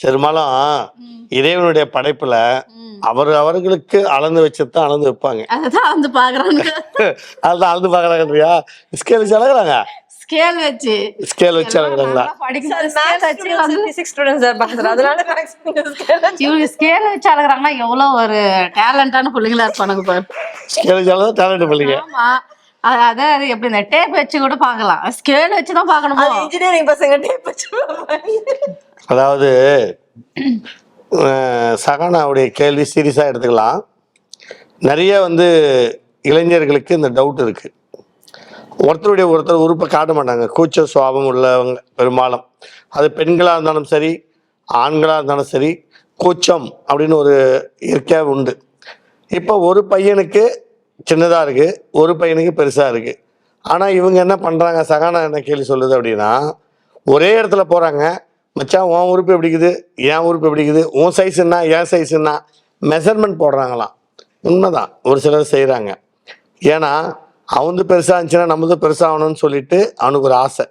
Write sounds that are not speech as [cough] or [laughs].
பெரும்பாலும் இறைவனுடைய படைப்புல அவர் அவர்களுக்கு அளந்து வச்சதான் அளந்து வைப்பாங்க. அதுதான் [laughs] வந்து பாக்குறாங்க அதுதான் அளந்து பாக்குறாங்க இல்லையா? ஸ்கேல் வச்சு அளக்குறாங்க? ஸ்கேல் வச்சு. ஸ்கேல் வச்சு அளக்குறாங்களா? இவங்க ஸ்கேல் வச்சு அழகுறாங்கன்னா எவ்வளவு ஒரு டேலண்டான பிள்ளைங்களா இருப்பானுங்க பாரு. ஸ்கேல் வச்சு அளந்தா டேலண்ட் பண்ணிங்க ஆமா அது எப்படி இந்த டேப் வச்சு கூட பார்க்கலாம். ஸ்கேல் வச்சு தான் பார்க்கணுமோ? இன்ஜினியரிங் பசங்க டேப் வச்சு. அதாவது சகானாவுடைய கேள்வி சீரியஸாக எடுத்துக்கலாம். நிறைய வந்து இளைஞர்களுக்கு இந்த டவுட் இருக்கு. ஒருத்தருடைய ஒருத்தர் உறுப்பை காட்ட மாட்டாங்க. கூச்ச சுவாபம் உள்ளவங்க பெரும்பாலும். அது பெண்களாக இருந்தாலும் சரி ஆண்களாக இருந்தாலும் சரி கூச்சம் அப்படின்னு ஒரு இயற்கையாக உண்டு. இப்போ ஒரு பையனுக்கு சின்னதாக இருக்குது ஒரு பையனுக்கு பெருசாக இருக்குது ஆனால் இவங்க என்ன பண்ணுறாங்க சகானா என்ன கேள்வி சொல்லுது அப்படின்னா ஒரே இடத்துல போகிறாங்க மச்சான் உன் உறுப்பு எப்படி இருக்குது? என் உறுப்பு எப்படி இருக்குது? உன் சைஸுன்னா என் சைஸுன்னா மெஷர்மெண்ட் போடுறாங்களாம். உண்மைதான். ஒரு சிலர் செய்கிறாங்க ஏன்னா அவனது பெருசாக இருந்துச்சுன்னா நம்மளது பெருசாகணும்னு சொல்லிட்டு அவனுக்கு ஒரு ஆசை.